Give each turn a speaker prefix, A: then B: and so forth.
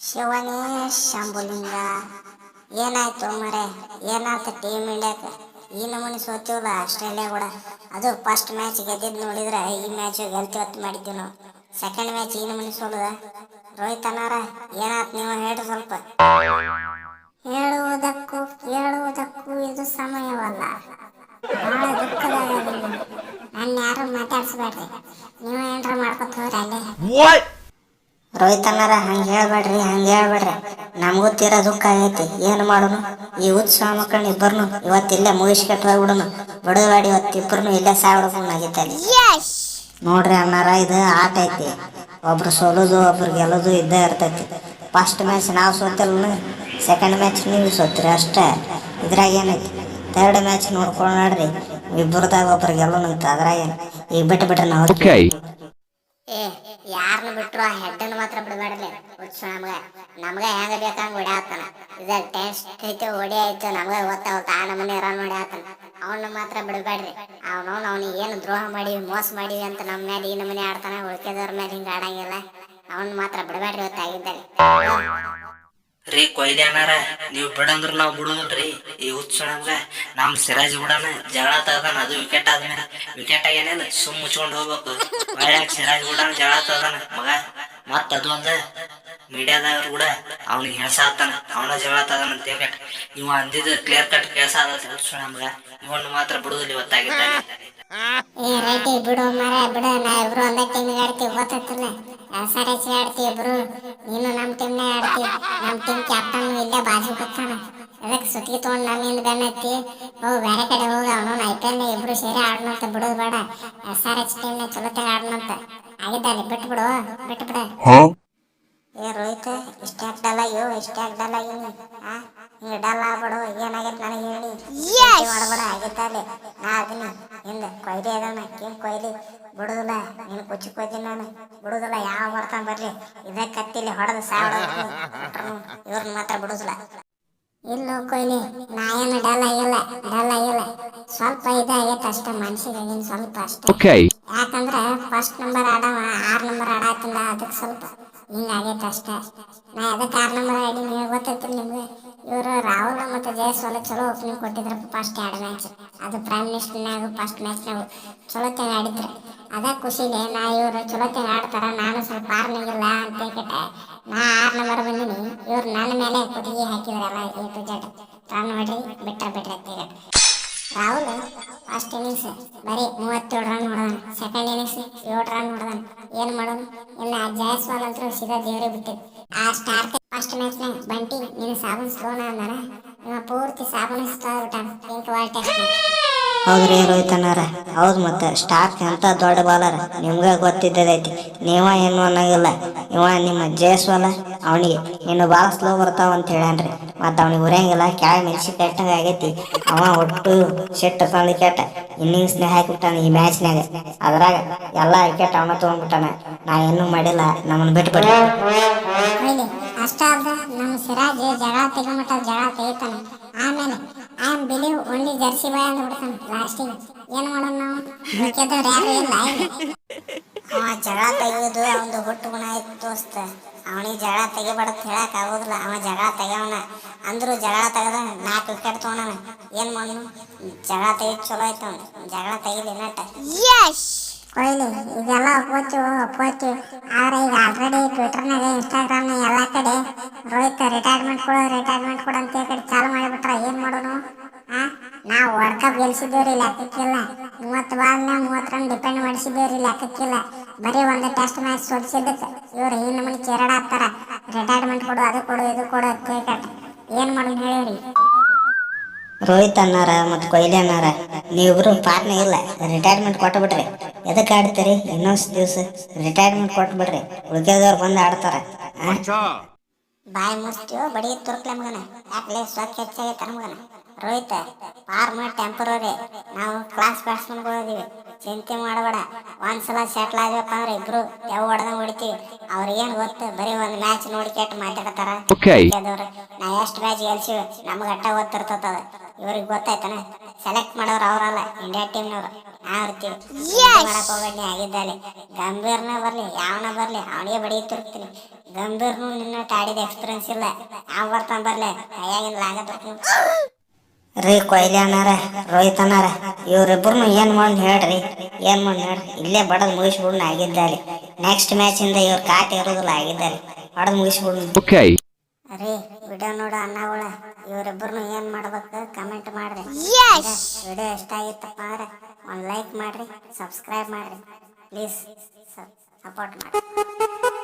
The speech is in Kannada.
A: ಶಿವನೇ ಶಂಭುಲಿಂಗ. ಏನಾಯ್ತು ಮರೆ? ಏನಾಯ್ತು ಟೀಮ್ ಇಂಡಿಯಾಕ ಈ ನಮೂನಿ ಸೋತಿವಲ್ಲ ಆಸ್ಟ್ರೇಲಿಯಾ ಕೂಡ? ಅದು ಫಸ್ಟ್ ಮ್ಯಾಚ್ ಗೆದ್ದಿದ್ದು ನೋಡಿದ್ರೆ ಈ ಮ್ಯಾಚ್ ಗೆಲ್ತಿವತ್ತು ಮಾಡಿದ್ವಿ ನಾವು. ಸೆಕೆಂಡ್ ಮ್ಯಾಚ್ ಈ ನಮೂನಿ ಸೋಳುದ ರೋಹಿತ್ ಅನ್ನಾರ ಏನಾಯ್ತು ನೀವು ಹೇಳಿ ಸ್ವಲ್ಪ. ಹೇಳುವುದಕ್ಕೂ, ಕೇಳುವುದಕ್ಕೂ ಇದು ಸಮಯವಲ್ಲ. ಬಹಳ ನನ್ನ ಯಾರು ಮಾತಾಡಿಸ್ಬೇಡ್ರಿ? ನೀವು ಏನ್ರ ಮಾಡ್ಕೊತ ಹೋದ್ರೆ ಅಲ್ಲೇ. ರೋಹಿತ್ ಅನ್ನಾರ ಹಂಗೆ ಹೇಳ್ಬೇಡ್ರಿ ಹಂಗೆ ಹೇಳ್ಬೇಡ್ರಿ. ನಮಗೂ ತೀರಾ ದುಃಖ ಆಗೈತಿ. ಏನು ಮಾಡೋನು ಈ ಉತ್ಸವ ಮಕ್ಕಳನ್ನ ಇಬ್ಬರನು ಇವತ್ತು ಇಲ್ಲೇ ಮುಗಿಸ್ಕೊಟ್ಟು ಹೋಗ್ಬಿಡೋನು. ಬಡವಾಡಿ ಇವತ್ತು ಇಬ್ಬರನು ಇಲ್ಲೇ ಸಾಯ್ಬಿಡ್ಕೊಂಡು ಆಗಿತ್ತಲ್ಲಿ ನೋಡ್ರಿ ಅಣ್ಣಾರ ಇದು ಆಟ ಐತಿ. ಒಬ್ರು ಸೋಲೋದು ಒಬ್ರು ಗೆಲ್ಲೋದು ಇದ್ದೇ ಇರ್ತೈತಿ. ಫಸ್ಟ್ ಮ್ಯಾಚ್ ನಾವು ಸೋತಿಲ್ಲ ಸೆಕೆಂಡ್ ಮ್ಯಾಚ್ ನೀವು ಸೋತ್ರಿ ಅಷ್ಟೇ. ಇದ್ರಾಗ ಏನೈತಿ? ಥರ್ಡ್ ಮ್ಯಾಚ್ ನೋಡ್ಕೊಂಡು ನೋಡ್ರಿ ಇಬ್ಬರದಾಗ ಒಬ್ರು ಗೆಲ್ಲೋಣಂತ ಅದ್ರಾಗ ಏನು? ಈಗ ಬಿಟ್ಟು ಬಿಟ್ರೆ ನಾವು ಯಾರನ್ನ ಬಿಟ್ರು ಆ ಹೆಡ್ಡನ್ನು ಮಾತ್ರ ಬಿಡಬೇಡ್ರಿ ಹುಚ್ಚ ನಮ್ಗ. ನಮ್ಗ ಹೆಂಗ ಬೇಕಂಗ ಹೊಡ್ಯಾತಾನ. ಇದ ಟೆಸ್ಟ್ ಐತೆ, ಹೊಡಿ ಆಯ್ತು ನಮ್ಗೆ ಗೊತ್ತಾವತ್ತ ಆ ನಮ್ಮನೆ ರನ್ ಹೊಡ್ಯಾತಾನ ಅವನ್ನ ಮಾತ್ರ ಬಿಡಬೇಡ್ರಿ ಅವನವ್ನು ಅವ್ನಿಗೆ ಏನು ದ್ರೋಹ ಮಾಡಿವಿ, ಮೋಸ ಮಾಡಿವಿ ಅಂತ ನಮ್ಮ ಮೇಲೆ ಈ ನಮ್ಮನೆ ಆಡ್ತಾನ, ಉಳ್ಕೆದವ್ರ ಮೇಲೆ ಹಿಂಗ ಆಡಂಗಿಲ್ಲ. ಅವನ್ ಮಾತ್ರ ಬಿಡಬೇಡ್ರಿ ಗೊತ್ತಾಗಿದ್ದಲ್ಲಿ.
B: ರೀ ಅಣ್ಣಾರ ನೀವು ಬಿಡಂದ್ರ ನಾವು ಬಿಡುದಿಲ್ರಿ. ಈ ಹುಚ್ಚ ನಮ್ಗ ನಮ್ ಸಿರಾಜ್ ಬಿಡಣ ಜಗಳ ತಗದಾನ ಅದು ವಿಕೆಟ್ ಆದ್ಮೇಲೆ ವಿಕೆಟ್ ಆಗೇನೇನು ಸುಮ್ ಮುಚ್ಕೊಂಡು ಹೋಗ್ಬೇಕು. ಒಳ್ಳೆ ಸಿರಾಜ್ ಬಿಡಣ ಜಗಳ ತಗದಾನ ಮಗ. ಮತ್ತ ಅದು ಒಂದ ಮೀಡಿಯಾದವ್ರು ಕೂಡ ಅವ್ನಿಗೆ ಹೆಣಸಾತಾನ ಅವನ ಜಗಳ ತಗದಾನ ಅಂತ ವಿಕೆಟ್ ನೀವು ಅಂದಿದ್ದು ಕ್ಲಿಯರ್ ಕಟ್ ಕೆಲಸ ಆದ ನಮ್ಗ ಇವನ್ ಮಾತ್ರ ಬಿಡುದಿಲ್ಲ ಇವತ್ತಾಗಿದ್ದಾನೆ
A: ಏ ರೈಟ್ ಬಿಡು ಮರ, ಬಿಡು, ನಾ ಇಬ್ರು ಒಂದೇ ಟೀಮಿಗೆ ಆಡ್ತೀವಿ ಗೊತ್ತೈತಲ್ಲ ಸರಿ ಆಡ್ತೀವಿ ಇಬ್ರು. ನೀನು ನಮ್ಮ ಟೀಮ್ನೇ ಆಡ್ತಿ ನಮ್ಮ ಟೀಮ್ ಕ್ಯಾಪ್ಟನ್ ಇಲ್ಲೇ ಬಾಜು ಕೂತಾನ ಅದಕ್ಕೆ ಸುತ್ತಿಗೆ ತೊಗೊಂಡು ನಮ್ಮಿಂದ ಬೆನ್ನತ್ತಿ ಹೋಗಿ ಬೇರೆ ಕಡೆ ಹೋಗಿ ಅವನು ಐ ಪಿ ಎಲ್ ಇಬ್ರು ಸೇರಿ ಆಡೋಣಂತ ಬಿಡೋದು ಬೇಡ. ಎಸ್ ಆರ್ ಎಚ್ ಟೀಮ್ನ ಚಲೋತ್ತ ಆಡೋಣಂತ ಬಿಟ್ ಬಿಟ್ಟು ಬಿಡು ಬಿಟ್ಟು ಬಿಡ. ಏ ರೋಹಿತ್ ಇಷ್ಟೇ ಡಲ್ ಅಯ್ಯೋ ಇಷ್ಟೇ ಡಲ್ ಆ? ಹಿಂಗೆ ಡಲ್ ಆಗ್ಬಿಡು ಏನಾಗೈತೆ ನನಗೆ ಹೇಳಿ. ಮಾಡ್ಬೇಡ ಆಗಿದ್ದಲ್ಲಿ ನಾ ಅದೀನಿ ಹಿಂದೆ ಕೊಯ್ಲಿ ಅದಾನ ಕಿಂಗ್ ಕೊಯ್ಲಿ ಬಿಡುದಿಲ್ಲ ನೀನು ಕುಚ್ಚಿ ಕೊಯ್ತೀನಿ ನಾನು ಬಿಡುದಿಲ್ಲ ಯಾವ ಬರ್ತಾನ ಬರ್ಲಿ ಇದೇ ಕತ್ತಿಲಿ ಹೊಡೆದು ಸಾವಿರ ಇವ್ರನ್ನ ಮಾತ್ರ ಬಿಡುದಿಲ್ಲ. ಇಲ್ಲೋ ಕೊಯ್ಲಿ ನಾ ಏನು ಡಲ್ ಆಗಿಲ್ಲ ಡಲ್ ಆಗಿಲ್ಲ. ಸ್ವಲ್ಪ ಇದಾಗೈತೆ ಅಷ್ಟೇ ಮನ್ಸಿಗೆ ಸ್ವಲ್ಪ ಅಷ್ಟೇ. ಯಾಕಂದ್ರೆ ಫಸ್ಟ್ ನಂಬರ್ ಆಡವ ಆರ್ ನಂಬರ್ ಆಡಾತಿಲ್ಲ ಅದಕ್ಕೆ ಸ್ವಲ್ಪ ಹಿಂಗಾಗೈತೆ ಅಷ್ಟೇ. ನಾ ಅದಕ್ಕೆ ಆರ್ ನಂಬರ್ ಆಡಿ ನೀವು ಗೊತ್ತೈತಿ ನಿಮ್ಗೆ? ಇವರು ರಾಹುಲ್ ಮತ್ತು ಜಯಸ್ವಾಲ ಚಲೋ ಓಪನಿಂಗ್ ಕೊಟ್ಟಿದ್ರು ಫಸ್ಟ್ ಎರಡು ಮ್ಯಾಚ್ ಅದು ಪ್ರೈಮ್ ಮಿನಿಸ್ಟರ್ನಾಗ ಫಸ್ಟ್ ಮ್ಯಾಚ್ನಾಗ ಚಲೋತ್ತಾಗ ಆಡಿದ್ರು. ಅದ ಖುಷಿಲಿ ನಾ ಇವರು ಚಲೋತ್ತಾಗ ಆಡ್ತಾರ ನಾನು ಸ್ವಲ್ಪ ಆರ್ನಾಗಿಲ್ಲ ಅಂತ ಕೇಟೆ ನಾ ಆರ್ ನಂಬರ್ ಬಂದಿನಿ. ಇವ್ರು ನನ್ನ ಮೇಲೆ ಕುತ್ತಿಗೆ ಹಾಕಿದ್ರಲ್ಲ ಎ ಟು ಜೆಡ್ ರನ್ ಹೊಡ್ರಿ ಬಿಟ್ರ ಬಿಟ್ರೆ ಅಂತ ರಾಹುಲ್ ಫಸ್ಟ್ ಇನ್ನಿಂಗ್ಸ್ ಬರೀ ಮೂವತ್ತೇಳು ರನ್ ಹೊಡೆದಾನ. ಸೆಕೆಂಡ್ ಇನ್ನಿಂಗ್ಸ್ ಏಳು ರನ್ ಹೊಡೆದಾನ. ಏನು ಮಾಡೋನು ಇನ್ನು ಆ ಜಯಸ್ವಾಲ್ ಅಂತೂ ಸೀದಾ ದೇವರೇ ಬಿಟ್ಟಿದ್ದು ಆ ಸ್ಟಾರ್ ಫಸ್ಟ್ ಮ್ಯಾಚ್ನಾಗ ಬಂಟಿ, ನೀನು ಸಾಬೂನ್ ಸ್ಲೋನ ಅಂದಾನ? ಇವ ಪೂರ್ತಿ ಸ್ಲೋ ಬಿಟ್ಟಾನ ಪಿಂಕ್ ವಾಲ್ ಟೆಸ್ಟ್
C: ಹೌದ್ರಿ ರೋಹಿತ್ ಅಣ್ಣಾರ ಹೌದು ಮತ್ತೆ ಸ್ಟಾರ್ಕ್ ಅಂತ ದೊಡ್ಡ ಬಾಲರ್. ನಿಮ್ಗೆ ಗೊತ್ತಿದ್ದದೈತಿ. ನೀವ ಏನು ಅನ್ನಂಗಿಲ್ಲ. ಇವ ನಿಮ್ಮ ಜಯಸ್ವಾಲ. ಅವನಿಗೆ ನೀನು ಭಾಳ ಸ್ಲೋ ಬರ್ತಾವ ಅಂತ ಹೇಳ್ಯಾನ್ರಿ ಮತ್ತು ಅವನಿಗೆ ಉರಿಯಂಗಿಲ್ಲ. ಕೆಳಗೆ ಮೆಣಸಿ ಕೆಟ್ಟಂಗ ಆಗೈತಿ. ಅವ ಒಟ್ಟು ಶೆಟ್ ತಂದು ಕೆಟ್ಟ ಇನ್ನಿಂಗ್ಸ್ನಾಗ ಹಾಕಿಬಿಟ್ಟಾನ ಈ ಮ್ಯಾಚ್ನಾಗ ಅದ್ರಾಗ ಎಲ್ಲ ವಿಕೆಟ್ ಅವನ ತೊಗೊಂಡ್ಬಿಟ್ಟಾನ. ನಾ ಏನೂ ಮಾಡಿಲ್ಲ. ನಮ್ಮನ್ನು
A: ಬಿಟ್ಟು ಅಷ್ಟ ಅಲ್ದ ನಮ್ಮ ಸಿರಾಜ್ ಜಗಳ ತೆಗೊಂಬಿಟ್ಟ ಜಗಳ ತೆಗಿತಾನೆ. ಆಮೇಲೆ I am believe only jersey boy ಅಂತ ಬಿಡ್ತಾನೆ ಲಾಸ್ಟಿಗೆ. ಏನು ಮಾಡೋಣ ನಾವು? ಮಿಕ್ಕಿದವ್ರು ಯಾರು ಇಲ್ಲ. ಅವ ಜಗಳ ತೆಗೆಯೋದು ಅವನದು ಹುಟ್ಟು ಗುಣ ಇತ್ತು ದೋಸ್ತ. ಅವನಿಗೆ ಜಗಳ ತೆಗಿಬಾರ್ದು ಹೇಳಕ್ ಆಗೋದಿಲ್ಲ. ಅವ ಜಗಳ ತೆಗವನ ಅಂದ್ರು ಜಗಳ ತೆಗದ ನಾಲ್ಕು ವಿಕೆಟ್ ತೊಗೊಂಡನ. ಏನು ಮಾಡೋಣ ಜಗಳ ತೆಗಿದ್ ಚಲೋ ಆಯ್ತು ಅವ್ನು. ಜಗಳ ತೆಗಿಲಿ ನಟ ಕೊಹ್ಲಿ ಇದೆಲ್ಲ ಒಪ್ಕೋತೀವಿ ಒಪ್ಕೋತೀವಿ. ಆದ್ರೆ ಈಗ ಆಲ್ರೆಡಿ ಟ್ವಿಟರ್ನಾಗ ಇನ್ಸ್ಟಾಗ್ರಾಮ್ನಾಗ ಎಲ್ಲ ಕಡೆ ರೋಹಿತ್ ರಿಟೈರ್ಮೆಂಟ್ ಕೊಡು ರಿಟೈರ್ಮೆಂಟ್ ಕೊಡು ಅಂತ ಈ ಕಡೆ ಚಾಲು ಮಾಡಿಬಿಟ್ರ ಏನು ಮಾಡೋನು ಆ ನಾವು ಕಪ್ ಗೆಲ್ಸಿದ್ದೇವ್ರಿ ಲೆಕ್ಕಕ್ಕಿಲ್ಲ. ಮೂವತ್ತು ಬಾಲ್ನ ಮೂವತ್ತು ರನ್ ಡಿಪೆಂಡ್ ಮಾಡಿಸಿದ್ದೇವ್ರಿ ಲೆಕ್ಕಕ್ಕಿಲ್ಲ. ಬರೀ ಒಂದು ಟೆಸ್ಟ್ ಮ್ಯಾಚ್ ಸೋಲಿಸಿದ್ದಕ್ಕೆ ಇವ್ರು ಈ ನಮಗೆ ಚೇರಡ ಹಾಕ್ತಾರ ರಿಟೈರ್ಮೆಂಟ್ ಕೊಡು ಅದು ಕೊಡು ಇದು ಕೊಡು ಅಂತ ಕೇಳ್ತಾರೆ ಏನು ಮಾಡೋದು ಹೇಳಿರಿ
C: ರೋಹಿತ್ ಅನ್ನಾರ ಮತ್ತು ಕೊಹ್ಲಿ ಅನ್ನಾರ ನೀವಿಬ್ರು ಪಾರ್ಟ್ನ ಇಲ್ಲ. ರಿಟೈರ್ಮೆಂಟ್ ಕೊಟ್ಟು ಬಿಡ್ರಿ ಎದಕ್ಕೆ ಆಡ್ತೀರಿ? ಇನ್ನೊಂದು ದಿವಸ ರಿಟೈರ್ಮೆಂಟ್ ಕೊಟ್ಟು ಬಿಡ್ರಿ ಉಳ್ಕೆದವ್ರು ಬಂದು ಆಡ್ತಾರ?
A: ಬಾಯಿ ಮುಚ್ತೀವೋ ಬಡಿ ತುರ್ಕ್ಲೆ ಮಗನ. ಯಾಕೆ ಸ್ವಚ್ಛ ಹೆಚ್ಚಾಗೈತೆ ಮಗನ. ರೋಹಿತ್ ಫಾರ್ಮ್ ಟೆಂಪರರಿ ನಾವು ಕ್ಲಾಸ್ ಬ್ಯಾಟ್ಸ್ಮನ್ಗಳು ಇದೀವಿ. ಚಿಂತೆ ಮಾಡಬೇಡ. ಒಂದ್ಸಲ ಸೆಟ್ಲ್ ಆಗಿಪ್ಪ ಅಂದ್ರೆ ಇಬ್ರು ಯಾವ ಹೊಡೆದಂಗೆ ಹೊಡಿತೀವಿ. ಅವ್ರಿಗೇನು ಗೊತ್ತು? ಬರೀ ಒಂದು ಮ್ಯಾಚ್ ನೋಡಿ ಕೆಟ್ಟು ಮಾತಾಡ್ತಾರ. ನಾ ಎಷ್ಟು ಮ್ಯಾಚ್ ಗೆಲ್ಸಿವಿ? ನಮ್ಗೆ ಅಟ್ಟ ಗೊತ್ತಿರ್ತದ ಇವ್ರಿಗೆ ಗೊತ್ತಾಯ್ತಾನೆ? ಸೆಲೆಕ್ಟ್ ಮಾಡೋರು ಅವರಲ್ಲ ಇಂಡಿಯಾ ಟೀಮ್ನವ್ರು ನಾವು ಇರ್ತೀವಿ. ಮಾಡಕ್ ಹೋಗ್ಬೇಡಿ. ಆಗಿದ್ದಲ್ಲಿ ಗಂಭೀರ್ನ ಬರ್ಲಿ ಯಾವನ ಬರ್ಲಿ? ಅವನಿಗೆ ಬಡಿಯುತ್ತಿರ್ತೀನಿ ಗಂಭೀರ್ನು ನಿನ್ನ ಆಡಿದ ಎಕ್ಸ್ಪೀರಿಯನ್ಸ್ ಇಲ್ಲ. ಯಾವ ಬರ್ತಾನ ಬರ್ಲಿ. ಕೈಯಾಗಿನ ಲಾಗ
C: ರೀ ಕೊಯ್ಲಿ ಅಣ್ಣಾರ ರೋಹಿತ್ ಅಣ್ಣಾರ ಇವ್ರಿಬ್ರು ಏನ್ ಮಾಡಿ ಹೇಳ್ರಿ ಏನ್ ಮಾಡಿ ಹೇಳ್ರಿ. ಇಲ್ಲೇ ಬಡದ್ ಮುಗಿಸ್ಬಿಡ್ನ ಆಗಿದ್ದಾರೆ ನೆಕ್ಸ್ಟ್ ಮ್ಯಾಚ್ ಇಂದ ಇವ್ರ ಕಾಟ ಇರೋದಿಲ್ಲ ಆಗಿದ್ದಾರೆ ಬಡದ್ ಮುಗಿಸ್ಬಿಡ್ನ.
D: ಓಕೆ
A: ರೀ ವಿಡಿಯೋ ನೋಡೋ ಅಣ್ಣಗಳ ಇವರಿಬ್ಬರನ್ನು ಏನ್ ಮಾಡ್ಬೇಕು ಕಮೆಂಟ್ ಮಾಡ್ರಿ. ವಿಡಿಯೋ ಇಷ್ಟ ಆಗಿತ್ತಪ್ಪ ಅಂದ್ರೆ ಒಂದು ಲೈಕ್ ಮಾಡ್ರಿ ಸಬ್ಸ್ಕ್ರೈಬ್ ಮಾಡ್ರಿ. ಪ್ಲೀಸ್ ಸಪೋರ್ಟ್ ಮಾಡಿ